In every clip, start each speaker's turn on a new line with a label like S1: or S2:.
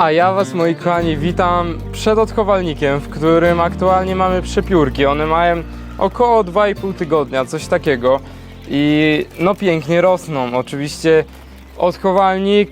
S1: A ja was, moi kochani, witam przed odchowalnikiem, w którym aktualnie mamy przepiórki. One mają około 2,5 tygodnia, coś takiego. I no pięknie rosną. Oczywiście odchowalnik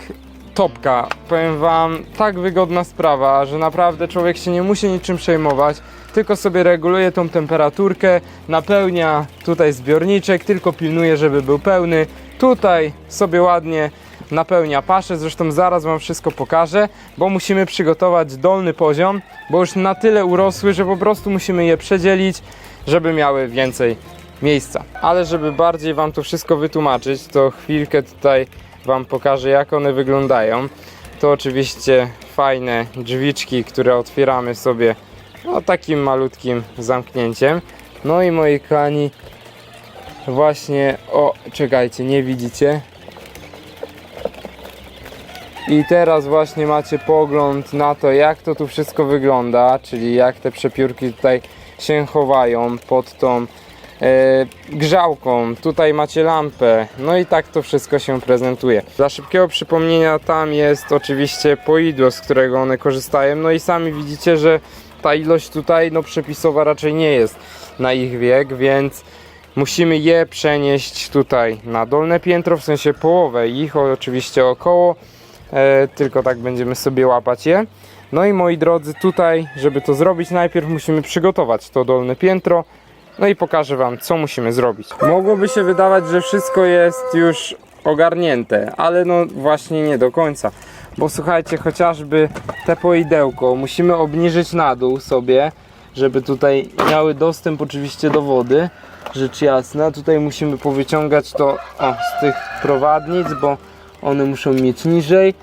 S1: topka. Powiem wam, tak wygodna sprawa, że naprawdę człowiek się nie musi niczym przejmować, tylko sobie reguluje tą temperaturkę, napełnia tutaj zbiorniczek, tylko pilnuje, żeby był pełny. Tutaj sobie ładnie napełnia paszę, zresztą zaraz wam wszystko pokażę, bo musimy przygotować dolny poziom, bo już na tyle urosły, że po prostu musimy je przedzielić, żeby miały więcej miejsca. Ale żeby bardziej wam to wszystko wytłumaczyć, to chwilkę tutaj wam pokażę jak one wyglądają. To oczywiście fajne drzwiczki, które otwieramy sobie no, takim malutkim zamknięciem. No i moi kochani, właśnie, o czekajcie, nie widzicie? I teraz właśnie macie pogląd na to, jak to tu wszystko wygląda, czyli jak te przepiórki tutaj się chowają pod tą e, grzałką. Tutaj macie lampę, no i tak to wszystko się prezentuje. Dla szybkiego przypomnienia, tam jest oczywiście poidło, z którego one korzystają. No i sami widzicie, że ta ilość tutaj no, przepisowa raczej nie jest na ich wiek, więc musimy je przenieść tutaj na dolne piętro, w sensie połowę ich, oczywiście około tylko tak będziemy sobie łapać je. No i moi drodzy, tutaj, żeby to zrobić, najpierw musimy przygotować to dolne piętro. No i pokażę Wam, co musimy zrobić. Mogłoby się wydawać, że wszystko jest już ogarnięte, ale no właśnie nie do końca. Bo słuchajcie, chociażby te poidełko musimy obniżyć na dół sobie, żeby tutaj miały dostęp oczywiście do wody. Rzecz jasna, tutaj musimy powyciągać to o, z tych prowadnic, bo one muszą mieć niżej.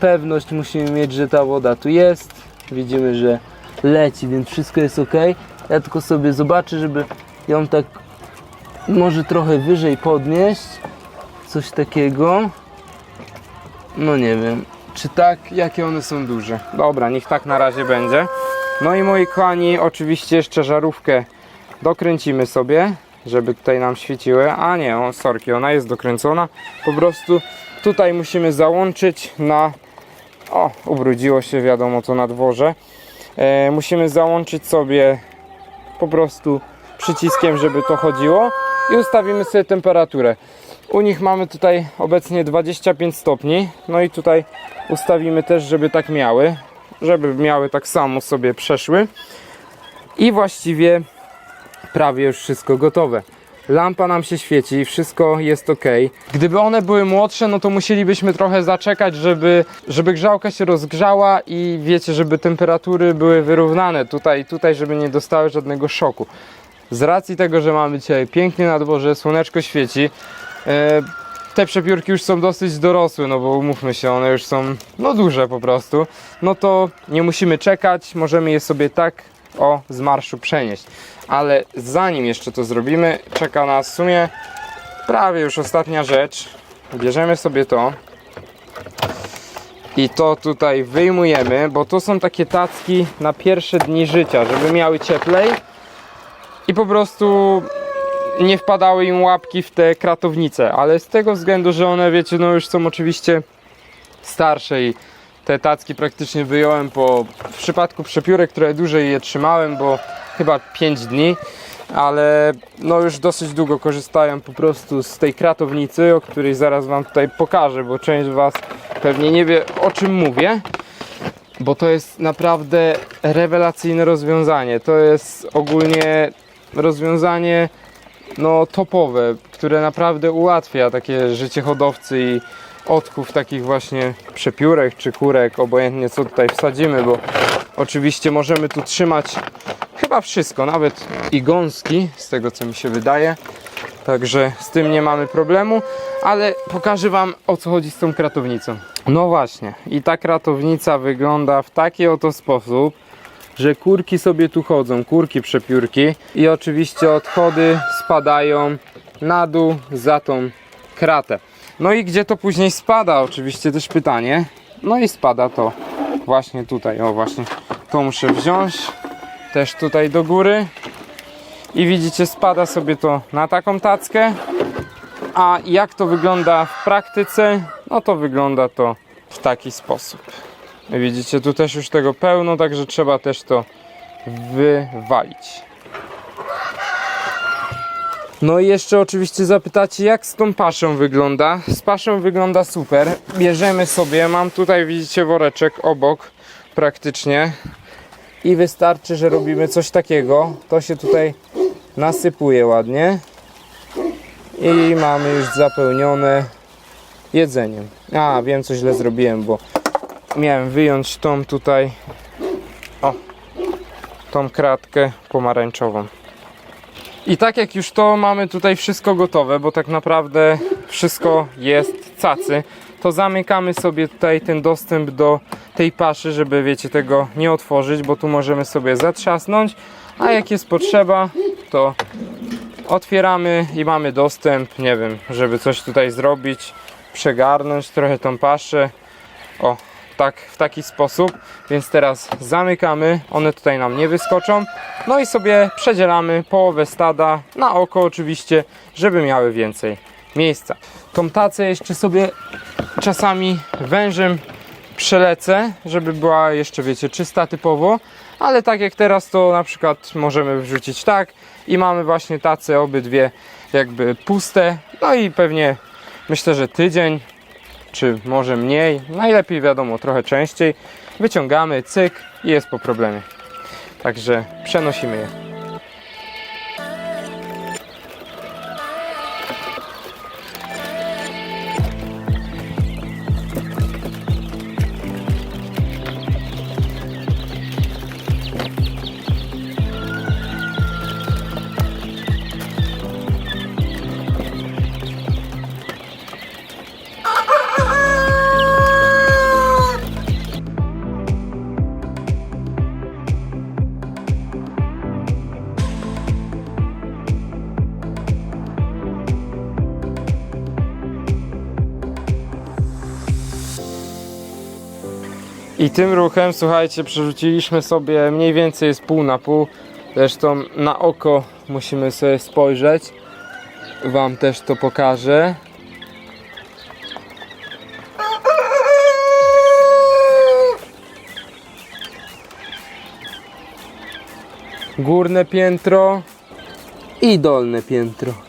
S1: Pewność musimy mieć, że ta woda tu jest. Widzimy, że leci, więc wszystko jest ok. Ja tylko sobie zobaczę, żeby ją tak może trochę wyżej podnieść. Coś takiego. No nie wiem, czy tak, jakie one są duże. Dobra, niech tak na razie będzie. No i moi kochani, oczywiście jeszcze żarówkę dokręcimy sobie, żeby tutaj nam świeciły. A nie, o, sorki, ona jest dokręcona. Po prostu tutaj musimy załączyć na... O, ubrudziło się, wiadomo, to na dworze. E, musimy załączyć sobie po prostu przyciskiem, żeby to chodziło i ustawimy sobie temperaturę. U nich mamy tutaj obecnie 25 stopni, no i tutaj ustawimy też, żeby tak miały, żeby miały tak samo sobie przeszły i właściwie prawie już wszystko gotowe. Lampa nam się świeci, wszystko jest ok. Gdyby one były młodsze, no to musielibyśmy trochę zaczekać, żeby, żeby grzałka się rozgrzała i wiecie, żeby temperatury były wyrównane tutaj, tutaj, żeby nie dostały żadnego szoku. Z racji tego, że mamy dzisiaj pięknie na słoneczko świeci, e, te przepiórki już są dosyć dorosłe, no bo umówmy się, one już są no duże po prostu, no to nie musimy czekać, możemy je sobie tak o z marszu przenieść. Ale zanim jeszcze to zrobimy, czeka nas w sumie prawie już ostatnia rzecz. Bierzemy sobie to i to tutaj wyjmujemy, bo to są takie tacki na pierwsze dni życia, żeby miały cieplej i po prostu nie wpadały im łapki w te kratownice, ale z tego względu, że one wiecie, no już są oczywiście starsze i te tacki praktycznie wyjąłem po w przypadku przepiórek, które dłużej je trzymałem, bo chyba 5 dni, ale no już dosyć długo korzystają po prostu z tej kratownicy, o której zaraz wam tutaj pokażę, bo część was pewnie nie wie o czym mówię. Bo to jest naprawdę rewelacyjne rozwiązanie. To jest ogólnie rozwiązanie no topowe, które naprawdę ułatwia takie życie hodowcy i odchów takich właśnie przepiórek czy kurek, obojętnie co tutaj wsadzimy, bo oczywiście możemy tu trzymać chyba wszystko, nawet i gąski, z tego co mi się wydaje. Także z tym nie mamy problemu, ale pokażę Wam o co chodzi z tą kratownicą. No właśnie, i ta kratownica wygląda w taki oto sposób, że kurki sobie tu chodzą, kurki przepiórki i oczywiście odchody spadają na dół za tą kratę. No i gdzie to później spada? Oczywiście też pytanie. No i spada to właśnie tutaj. O właśnie, to muszę wziąć też tutaj do góry. I widzicie, spada sobie to na taką tackę. A jak to wygląda w praktyce? No to wygląda to w taki sposób. Widzicie, tu też już tego pełno, także trzeba też to wywalić. No i jeszcze oczywiście zapytacie, jak z tą paszą wygląda. Z paszą wygląda super. Bierzemy sobie, mam tutaj, widzicie, woreczek obok praktycznie. I wystarczy, że robimy coś takiego. To się tutaj nasypuje ładnie. I mamy już zapełnione jedzeniem. A, wiem co źle zrobiłem, bo miałem wyjąć tą tutaj, o, tą kratkę pomarańczową. I tak jak już to mamy tutaj wszystko gotowe, bo tak naprawdę wszystko jest cacy, to zamykamy sobie tutaj ten dostęp do tej paszy, żeby wiecie tego nie otworzyć, bo tu możemy sobie zatrzasnąć, a jak jest potrzeba, to otwieramy i mamy dostęp, nie wiem, żeby coś tutaj zrobić, przegarnąć trochę tą paszę. O, tak, w taki sposób. Więc teraz zamykamy, one tutaj nam nie wyskoczą. No i sobie przedzielamy połowę stada na oko oczywiście, żeby miały więcej miejsca. Tą tacę jeszcze sobie czasami wężem przelecę, żeby była jeszcze wiecie czysta typowo, ale tak jak teraz to na przykład możemy wrzucić tak i mamy właśnie tace obydwie jakby puste, no i pewnie myślę, że tydzień czy może mniej, najlepiej wiadomo trochę częściej, wyciągamy, cyk i jest po problemie. Także przenosimy je. I tym ruchem, słuchajcie, przerzuciliśmy sobie mniej więcej jest pół na pół. Zresztą na oko musimy sobie spojrzeć. Wam też to pokażę. Górne piętro i dolne piętro.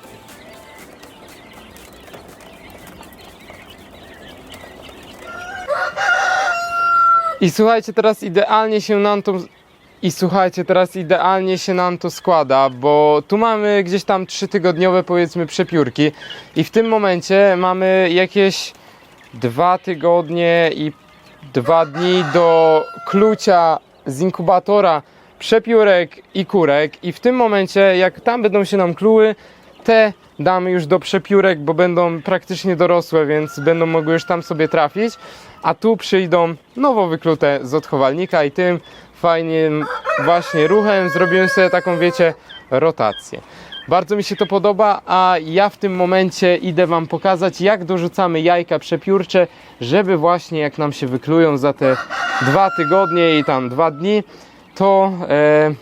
S1: I słuchajcie, teraz idealnie się nam to. I słuchajcie, teraz idealnie się nam to składa, bo tu mamy gdzieś tam trzytygodniowe powiedzmy przepiórki i w tym momencie mamy jakieś dwa tygodnie i dwa dni do klucia z inkubatora przepiórek i kurek i w tym momencie jak tam będą się nam kluły, te damy już do przepiórek, bo będą praktycznie dorosłe, więc będą mogły już tam sobie trafić, a tu przyjdą nowo wyklute z odchowalnika i tym fajnym właśnie ruchem zrobiłem sobie taką, wiecie, rotację. Bardzo mi się to podoba, a ja w tym momencie idę Wam pokazać, jak dorzucamy jajka przepiórcze, żeby właśnie jak nam się wyklują za te dwa tygodnie i tam dwa dni, to, e,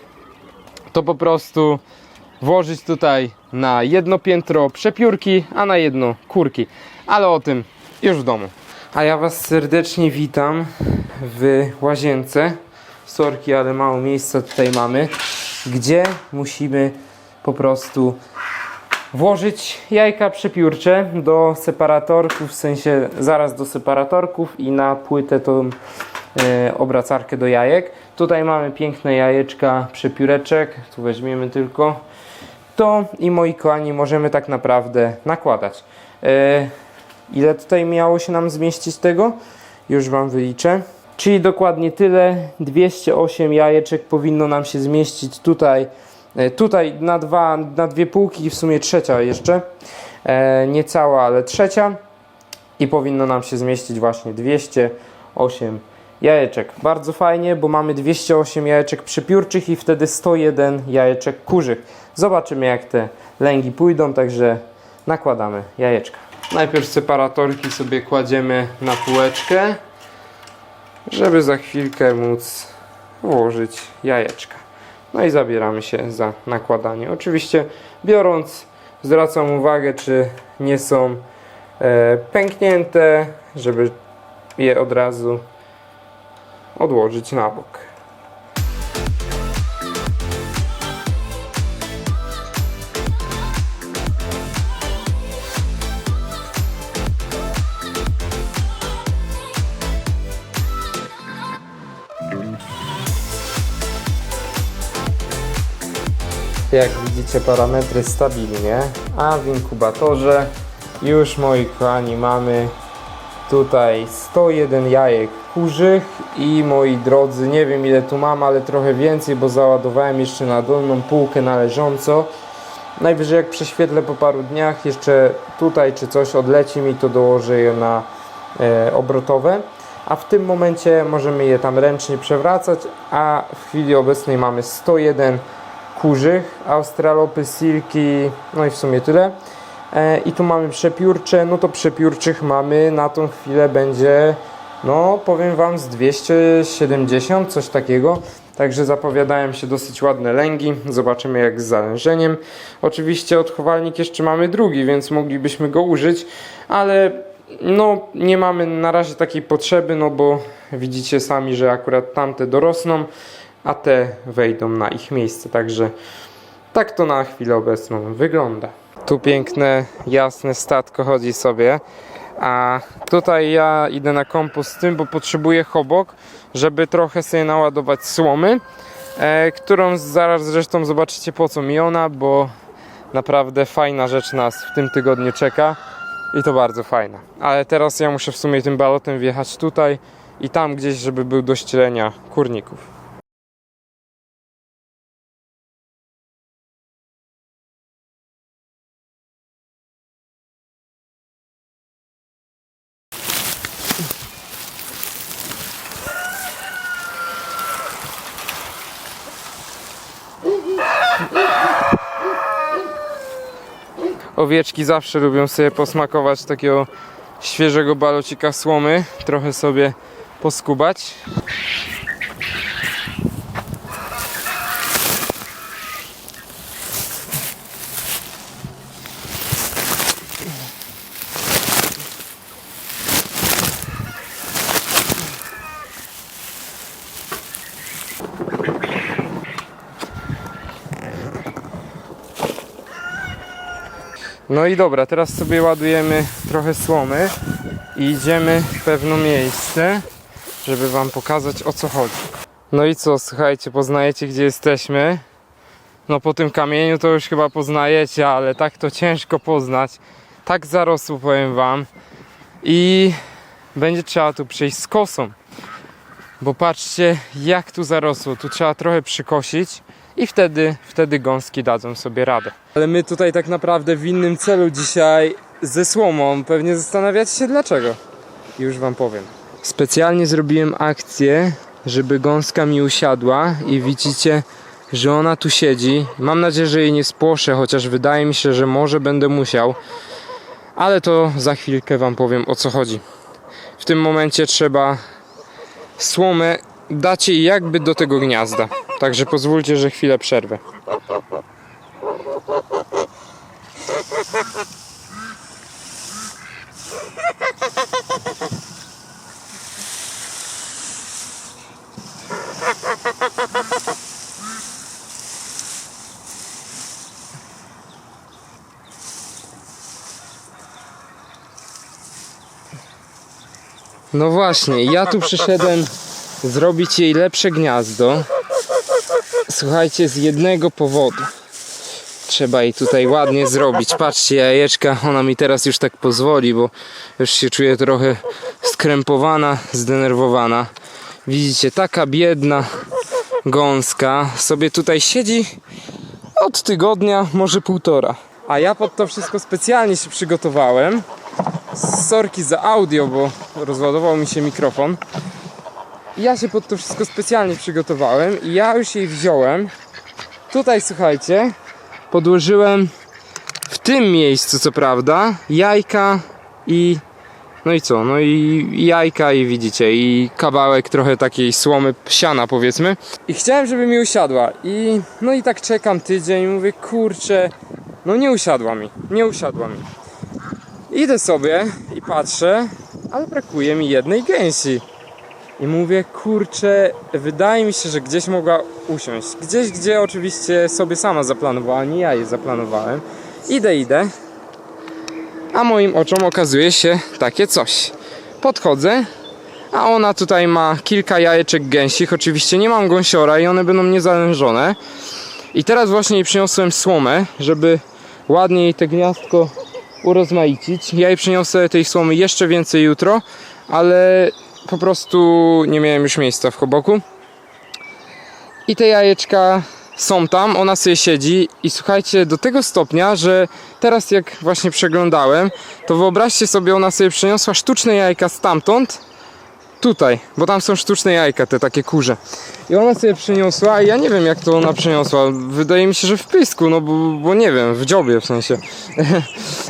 S1: to po prostu włożyć tutaj na jedno piętro przepiórki, a na jedno kurki. Ale o tym już w domu. A ja Was serdecznie witam w łazience. Sorki, ale mało miejsca tutaj mamy, gdzie musimy po prostu włożyć jajka przepiórcze do separatorków, w sensie zaraz do separatorków i na płytę tą obracarkę do jajek. Tutaj mamy piękne jajeczka przepióreczek, tu weźmiemy tylko to i moi kochani możemy tak naprawdę nakładać. E, ile tutaj miało się nam zmieścić tego? Już Wam wyliczę. Czyli dokładnie tyle, 208 jajeczek powinno nam się zmieścić tutaj, e, tutaj na, dwa, na dwie półki, w sumie trzecia jeszcze, e, nie cała, ale trzecia i powinno nam się zmieścić właśnie 208 jajeczek. Bardzo fajnie, bo mamy 208 jajeczek przypiórczych i wtedy 101 jajeczek kurzych. Zobaczymy jak te lęgi pójdą, także nakładamy jajeczka. Najpierw separatorki sobie kładziemy na półeczkę, żeby za chwilkę móc włożyć jajeczka. No i zabieramy się za nakładanie. Oczywiście biorąc, zwracam uwagę, czy nie są e, pęknięte, żeby je od razu odłożyć na bok. Jak widzicie parametry stabilnie, a w inkubatorze już moi kochani mamy tutaj 101 jajek kurzych i moi drodzy, nie wiem ile tu mam, ale trochę więcej, bo załadowałem jeszcze na dolną półkę należąco. Najwyżej jak prześwietlę po paru dniach, jeszcze tutaj czy coś odleci mi, to dołożę je na e, obrotowe. A w tym momencie możemy je tam ręcznie przewracać, a w chwili obecnej mamy 101 kurzych, australopy, silki, no i w sumie tyle. E, I tu mamy przepiórcze, no to przepiórczych mamy na tą chwilę będzie, no powiem Wam z 270, coś takiego. Także zapowiadają się dosyć ładne lęgi. Zobaczymy jak z zalężeniem. Oczywiście odchowalnik jeszcze mamy drugi, więc moglibyśmy go użyć, ale no nie mamy na razie takiej potrzeby, no bo widzicie sami, że akurat tamte dorosną, a te wejdą na ich miejsce. Także tak to na chwilę obecną wygląda. Tu piękne, jasne statko chodzi sobie. A tutaj ja idę na kompost z tym, bo potrzebuję chobok, żeby trochę sobie naładować słomy, e, którą zaraz zresztą zobaczycie po co mi ona, bo naprawdę fajna rzecz nas w tym tygodniu czeka i to bardzo fajna. Ale teraz ja muszę w sumie tym balotem wjechać tutaj i tam gdzieś, żeby był do ścielenia kurników. Owieczki zawsze lubią sobie posmakować takiego świeżego balocika słomy, trochę sobie poskubać. No i dobra, teraz sobie ładujemy trochę słomy i idziemy w pewne miejsce, żeby wam pokazać o co chodzi. No i co, słuchajcie, poznajecie gdzie jesteśmy? No po tym kamieniu to już chyba poznajecie, ale tak to ciężko poznać. Tak zarosło powiem wam. I będzie trzeba tu przyjść z kosą. Bo patrzcie jak tu zarosło. Tu trzeba trochę przykosić i wtedy, wtedy gąski dadzą sobie radę. Ale my tutaj tak naprawdę w innym celu dzisiaj ze słomą. Pewnie zastanawiacie się dlaczego. Już wam powiem. Specjalnie zrobiłem akcję, żeby gąska mi usiadła i widzicie, że ona tu siedzi. Mam nadzieję, że jej nie spłoszę, chociaż wydaje mi się, że może będę musiał. Ale to za chwilkę wam powiem o co chodzi. W tym momencie trzeba słomę dać jej jakby do tego gniazda. Także pozwólcie, że chwilę przerwę. No właśnie, ja tu przyszedłem zrobić jej lepsze gniazdo. Słuchajcie, z jednego powodu. Trzeba jej tutaj ładnie zrobić. Patrzcie, jajeczka, ona mi teraz już tak pozwoli, bo już się czuję trochę skrępowana, zdenerwowana. Widzicie, taka biedna gąska sobie tutaj siedzi od tygodnia, może półtora. A ja pod to wszystko specjalnie się przygotowałem. Sorki za audio, bo rozładował mi się mikrofon. Ja się pod to wszystko specjalnie przygotowałem i ja już jej wziąłem. Tutaj słuchajcie, podłożyłem w tym miejscu co prawda jajka i no i co, no i jajka i widzicie i kawałek trochę takiej słomy siana powiedzmy. I chciałem, żeby mi usiadła i no i tak czekam tydzień, mówię kurczę, no nie usiadła mi, nie usiadła mi. Idę sobie i patrzę, ale brakuje mi jednej gęsi. I mówię, kurczę, wydaje mi się, że gdzieś mogła usiąść. Gdzieś, gdzie oczywiście sobie sama zaplanowała, nie ja jej zaplanowałem. Idę, idę. A moim oczom okazuje się takie coś. Podchodzę, a ona tutaj ma kilka jajeczek gęsich. Oczywiście nie mam gąsiora i one będą niezalężone. I teraz właśnie jej przyniosłem słomę, żeby ładnie jej te gniazdko urozmaicić. Ja jej przyniosę tej słomy jeszcze więcej jutro, ale po prostu nie miałem już miejsca w choboku. I te jajeczka są tam, ona sobie siedzi i słuchajcie, do tego stopnia, że teraz jak właśnie przeglądałem, to wyobraźcie sobie, ona sobie przyniosła sztuczne jajka stamtąd, tutaj, bo tam są sztuczne jajka, te takie kurze. I ona sobie przyniosła, i ja nie wiem jak to ona przyniosła. Wydaje mi się, że w pysku, no bo, bo nie wiem, w dziobie w sensie.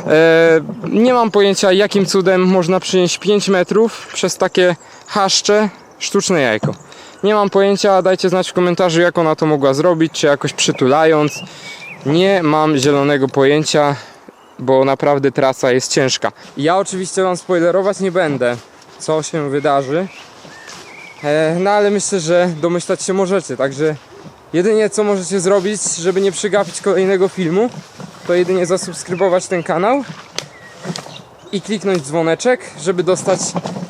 S1: e, nie mam pojęcia jakim cudem można przynieść 5 metrów przez takie haszcze sztuczne jajko. Nie mam pojęcia, dajcie znać w komentarzu jak ona to mogła zrobić, czy jakoś przytulając. Nie mam zielonego pojęcia, bo naprawdę trasa jest ciężka. Ja oczywiście wam spoilerować nie będę, co się wydarzy. E, no ale myślę, że domyślać się możecie, także jedynie co możecie zrobić, żeby nie przegapić kolejnego filmu, to jedynie zasubskrybować ten kanał i kliknąć dzwoneczek, żeby dostać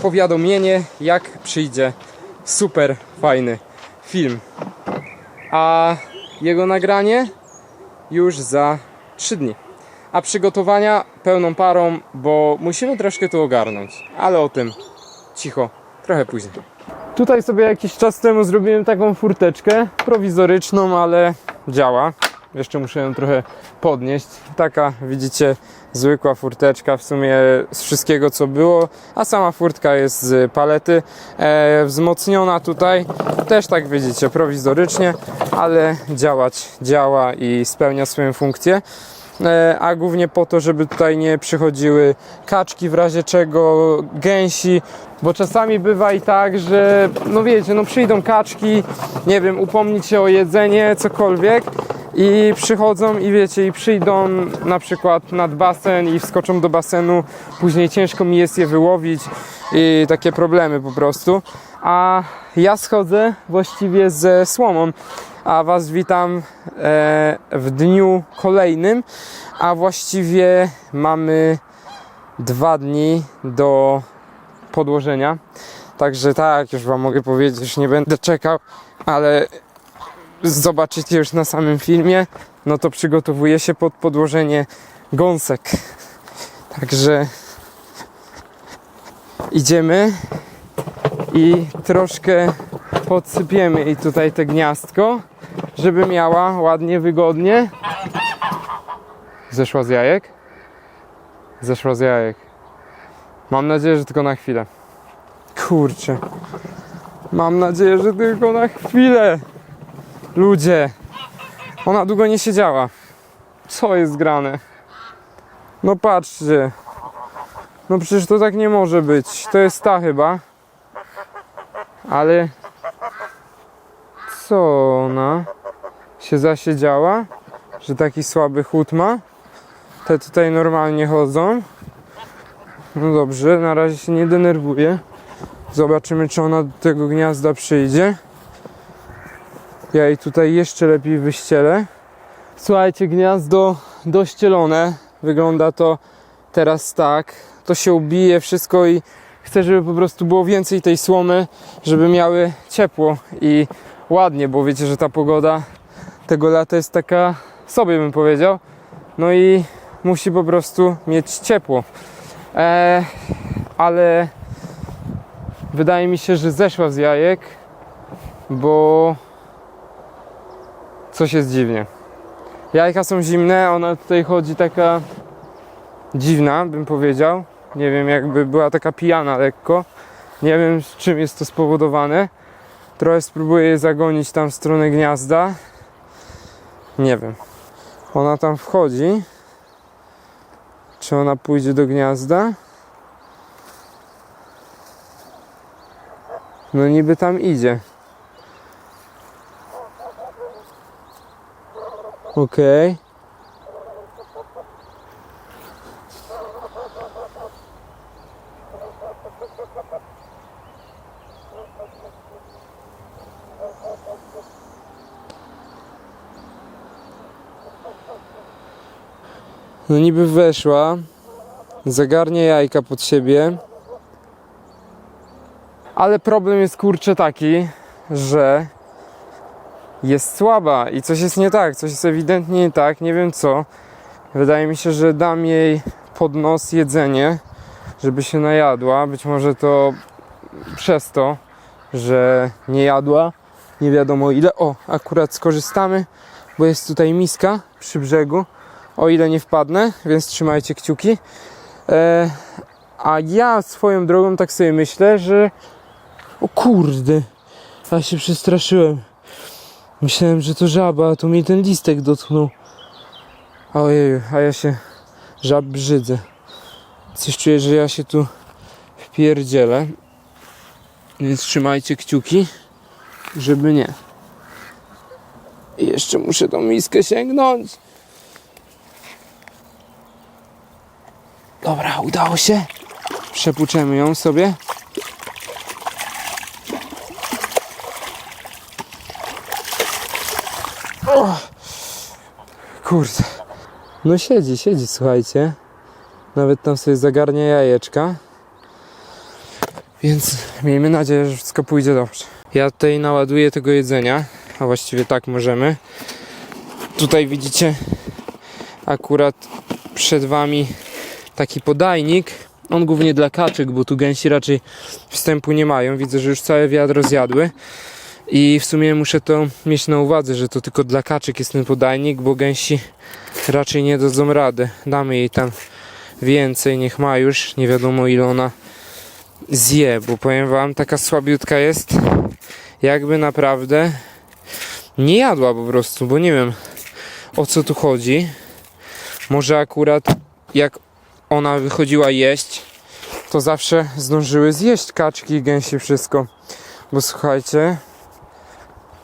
S1: powiadomienie, jak przyjdzie super fajny film. A jego nagranie już za 3 dni. A przygotowania pełną parą, bo musimy troszkę to ogarnąć, ale o tym cicho, trochę później. Tutaj sobie jakiś czas temu zrobiłem taką furteczkę prowizoryczną, ale działa. Jeszcze muszę ją trochę podnieść. Taka, widzicie, zwykła furteczka w sumie z wszystkiego co było, a sama furtka jest z palety. E, wzmocniona tutaj, też tak widzicie, prowizorycznie, ale działać działa i spełnia swoją funkcję a głównie po to, żeby tutaj nie przychodziły kaczki, w razie czego gęsi, bo czasami bywa i tak, że no wiecie, no przyjdą kaczki, nie wiem, upomnieć się o jedzenie, cokolwiek i przychodzą i wiecie, i przyjdą na przykład nad basen i wskoczą do basenu, później ciężko mi jest je wyłowić i takie problemy po prostu, a ja schodzę właściwie ze słomą, a Was witam e, w dniu kolejnym, a właściwie mamy dwa dni do podłożenia. Także tak, już Wam mogę powiedzieć, nie będę czekał, ale zobaczycie już na samym filmie, no to przygotowuję się pod podłożenie gąsek. Także idziemy i troszkę podsypiemy i tutaj te gniazdko, żeby miała ładnie, wygodnie. Zeszła z jajek? Zeszła z jajek. Mam nadzieję, że tylko na chwilę. Kurczę. Mam nadzieję, że tylko na chwilę. Ludzie. Ona długo nie siedziała. Co jest grane? No patrzcie. No przecież to tak nie może być. To jest ta chyba. Ale co ona się zasiedziała? Że taki słaby chód ma? Te tutaj normalnie chodzą. No dobrze, na razie się nie denerwuję. Zobaczymy, czy ona do tego gniazda przyjdzie. Ja jej tutaj jeszcze lepiej wyścielę. Słuchajcie, gniazdo dościelone. Wygląda to teraz tak. To się ubije wszystko i chcę, żeby po prostu było więcej tej słomy, żeby miały ciepło i ładnie, bo wiecie, że ta pogoda tego lata jest taka sobie bym powiedział. No i musi po prostu mieć ciepło. E, ale wydaje mi się, że zeszła z jajek, bo coś jest dziwnie. Jajka są zimne, ona tutaj chodzi taka dziwna, bym powiedział. Nie wiem, jakby była taka pijana lekko. Nie wiem, czym jest to spowodowane. Trochę spróbuję je zagonić tam w stronę gniazda. Nie wiem. Ona tam wchodzi. Czy ona pójdzie do gniazda? No niby tam idzie. Okej. No niby weszła, zagarnia jajka pod siebie. Ale problem jest kurczę taki, że jest słaba i coś jest nie tak, coś jest ewidentnie nie tak, nie wiem co. Wydaje mi się, że dam jej pod nos jedzenie, żeby się najadła. Być może to przez to, że nie jadła, nie wiadomo ile. O, akurat skorzystamy, bo jest tutaj miska przy brzegu, o ile nie wpadnę, więc trzymajcie kciuki. E, a ja swoją drogą tak sobie myślę, że o kurde, a się przestraszyłem. Myślałem, że to żaba, a tu mi ten listek dotknął. Ojej, a ja się żab brzydzę. Coś czuję, że ja się tu wpierdzielę. Więc trzymajcie kciuki, żeby nie. I jeszcze muszę tą miskę sięgnąć. Dobra, udało się. Przepłuczemy ją sobie. Kurde. No siedzi, siedzi, słuchajcie. Nawet tam sobie zagarnia jajeczka. Więc miejmy nadzieję, że wszystko pójdzie dobrze. Ja tutaj naładuję tego jedzenia, a właściwie tak możemy. Tutaj widzicie akurat przed wami taki podajnik. On głównie dla kaczek, bo tu gęsi raczej wstępu nie mają. Widzę, że już całe wiadro zjadły. I w sumie muszę to mieć na uwadze, że to tylko dla kaczek jest ten podajnik, bo gęsi raczej nie dadzą rady. Damy jej tam więcej, niech ma już. Nie wiadomo ile ona zje, bo powiem wam, taka słabiutka jest, jakby naprawdę nie jadła po prostu, bo nie wiem o co tu chodzi. Może akurat jak ona wychodziła jeść, to zawsze zdążyły zjeść kaczki gęsi wszystko. Bo słuchajcie,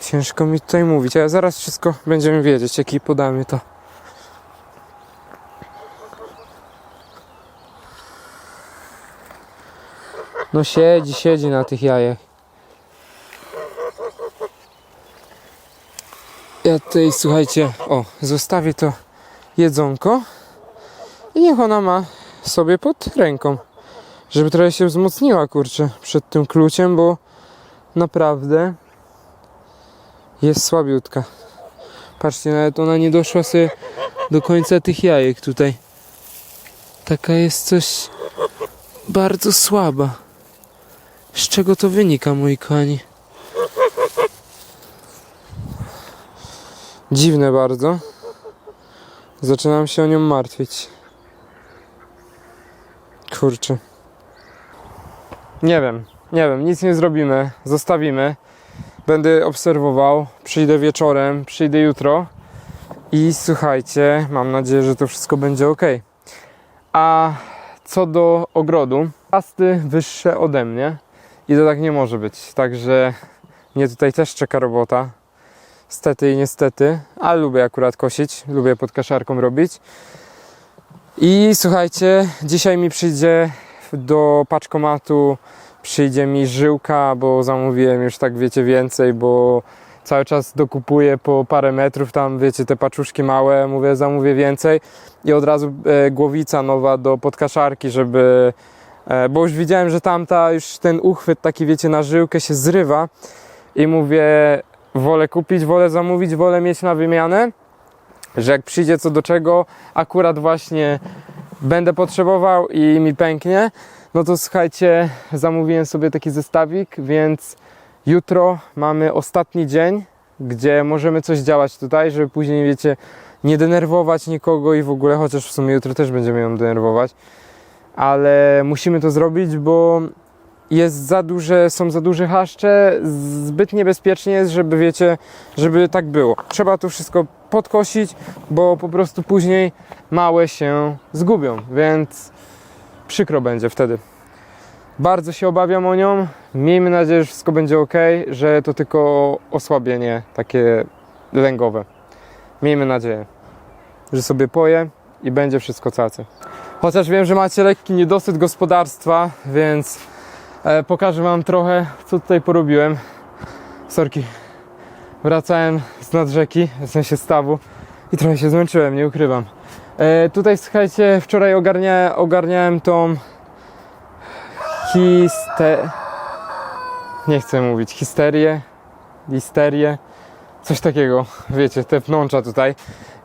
S1: ciężko mi tutaj mówić, ale zaraz wszystko będziemy wiedzieć, jaki podamy to. No siedzi, siedzi na tych jajach. Ja tutaj, słuchajcie, o, zostawię to jedzonko i niech ona ma sobie pod ręką, żeby trochę się wzmocniła, kurczę, przed tym kluciem, bo naprawdę jest słabiutka. Patrzcie, nawet ona nie doszła sobie do końca tych jajek tutaj. Taka jest coś bardzo słaba. Z czego to wynika, moi kochani? Dziwne bardzo. Zaczynam się o nią martwić. Kurczę. Nie wiem, nie wiem, nic nie zrobimy. Zostawimy. Będę obserwował. Przyjdę wieczorem, przyjdę jutro. I słuchajcie, mam nadzieję, że to wszystko będzie ok. A co do ogrodu, pasty wyższe ode mnie. I to tak nie może być. Także mnie tutaj też czeka robota. Stety i niestety, ale lubię akurat kosić, lubię pod kaszarką robić. I słuchajcie, dzisiaj mi przyjdzie do paczkomatu, przyjdzie mi żyłka, bo zamówiłem już tak wiecie więcej, bo cały czas dokupuję po parę metrów tam, wiecie, te paczuszki małe, mówię zamówię więcej i od razu e, głowica nowa do podkaszarki, żeby E, bo już widziałem, że tamta już ten uchwyt taki wiecie na żyłkę się zrywa i mówię wolę kupić, wolę zamówić, wolę mieć na wymianę, że jak przyjdzie co do czego, akurat właśnie będę potrzebował i mi pęknie, no to słuchajcie, zamówiłem sobie taki zestawik, więc jutro mamy ostatni dzień, gdzie możemy coś działać tutaj, żeby później wiecie nie denerwować nikogo i w ogóle, chociaż w sumie jutro też będziemy ją denerwować. Ale musimy to zrobić, bo jest za duże, są za duże haszcze, zbyt niebezpiecznie jest, żeby wiecie, żeby tak było. Trzeba to wszystko podkosić, bo po prostu później małe się zgubią, więc przykro będzie wtedy. Bardzo się obawiam o nią. Miejmy nadzieję, że wszystko będzie ok, że to tylko osłabienie takie lęgowe. Miejmy nadzieję, że sobie poje i będzie wszystko cacy. Chociaż wiem, że macie lekki niedosyt gospodarstwa, więc pokażę Wam trochę, co tutaj porobiłem. Sorki, wracałem z nad rzeki, w sensie stawu i trochę się zmęczyłem, nie ukrywam. E, tutaj słuchajcie, wczoraj ogarnia, ogarniałem tą histe... Nie chcę mówić, histerię, listerię, coś takiego, wiecie, te pnącza tutaj.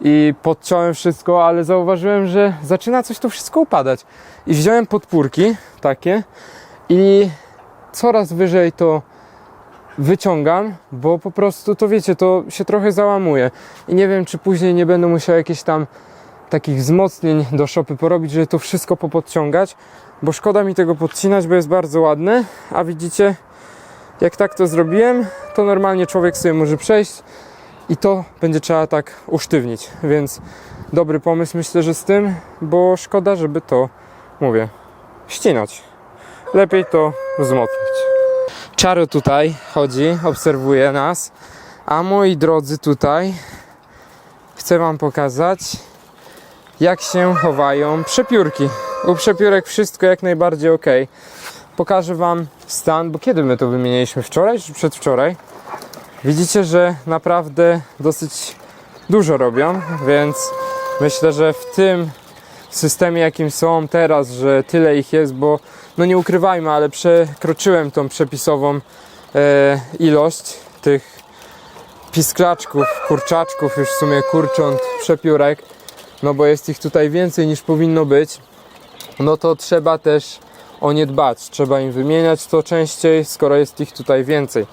S1: I podciąłem wszystko, ale zauważyłem, że zaczyna coś tu wszystko upadać. I wziąłem podpórki takie i coraz wyżej to wyciągam, bo po prostu to wiecie, to się trochę załamuje. I nie wiem, czy później nie będę musiał jakieś tam takich wzmocnień do szopy porobić, żeby to wszystko popodciągać, bo szkoda mi tego podcinać, bo jest bardzo ładne, a widzicie, jak tak to zrobiłem, to normalnie człowiek sobie może przejść i to będzie trzeba tak usztywnić, więc dobry pomysł myślę, że z tym, bo szkoda, żeby to, mówię, ścinać. Lepiej to wzmocnić. Czaro tutaj chodzi, obserwuje nas, a moi drodzy tutaj chcę wam pokazać jak się chowają przepiórki. U przepiórek wszystko jak najbardziej ok. Pokażę Wam stan, bo kiedy my to wymienialiśmy? Wczoraj czy przedwczoraj? Widzicie, że naprawdę dosyć dużo robią, więc myślę, że w tym systemie, jakim są teraz, że tyle ich jest, bo no nie ukrywajmy, ale przekroczyłem tą przepisową e, ilość tych pisklaczków, kurczaczków, już w sumie kurcząt, przepiórek no bo jest ich tutaj więcej niż powinno być, no to trzeba też o nie dbać. Trzeba im wymieniać to częściej, skoro jest ich tutaj więcej.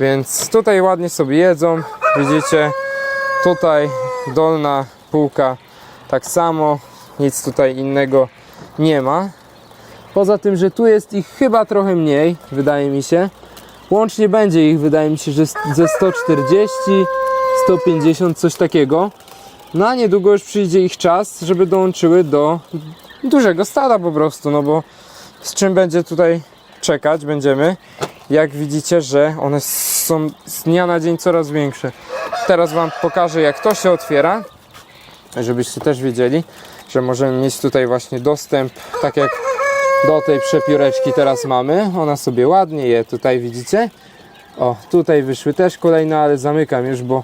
S1: Więc tutaj ładnie sobie jedzą, widzicie, tutaj dolna półka tak samo, nic tutaj innego nie ma. Poza tym, że tu jest ich chyba trochę mniej, wydaje mi się. Łącznie będzie ich, wydaje mi się, że ze 140, 150, coś takiego. No niedługo już przyjdzie ich czas, żeby dołączyły do dużego stada po prostu, no bo z czym będzie tutaj czekać będziemy, jak widzicie, że one są z dnia na dzień coraz większe. Teraz Wam pokażę jak to się otwiera, żebyście też wiedzieli, że możemy mieć tutaj właśnie dostęp, tak jak do tej przepióreczki teraz mamy. Ona sobie ładnie je tutaj widzicie. O, tutaj wyszły też kolejne, ale zamykam już, bo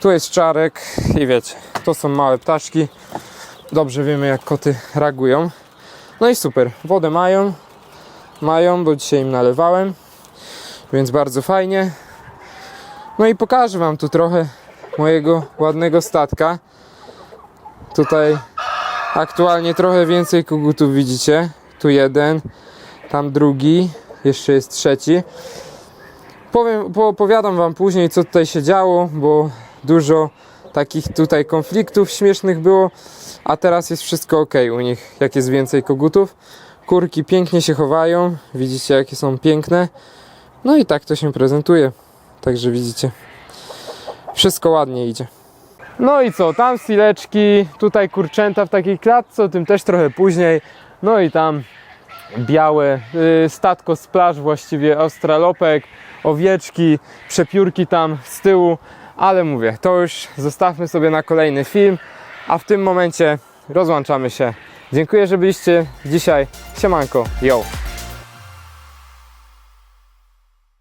S1: tu jest czarek i wiecie, to są małe ptaszki. Dobrze wiemy jak koty reagują. No i super, wodę mają. Mają, bo dzisiaj im nalewałem. Więc bardzo fajnie. No i pokażę wam tu trochę mojego ładnego statka. Tutaj aktualnie trochę więcej kogutów widzicie. Tu jeden, tam drugi, jeszcze jest trzeci. Powiem, poopowiadam wam później co tutaj się działo, bo dużo takich tutaj konfliktów śmiesznych było, a teraz jest wszystko ok u nich, jak jest więcej kogutów. Kurki pięknie się chowają, widzicie jakie są piękne. No i tak to się prezentuje. Także widzicie, wszystko ładnie idzie. No i co, tam sileczki, tutaj kurczęta w takiej klatce, o tym też trochę później. No i tam białe y, statko z plaż właściwie, australopek, owieczki, przepiórki tam z tyłu. Ale mówię, to już zostawmy sobie na kolejny film, a w tym momencie rozłączamy się. Dziękuję, że byliście dzisiaj. Siemanko, yo!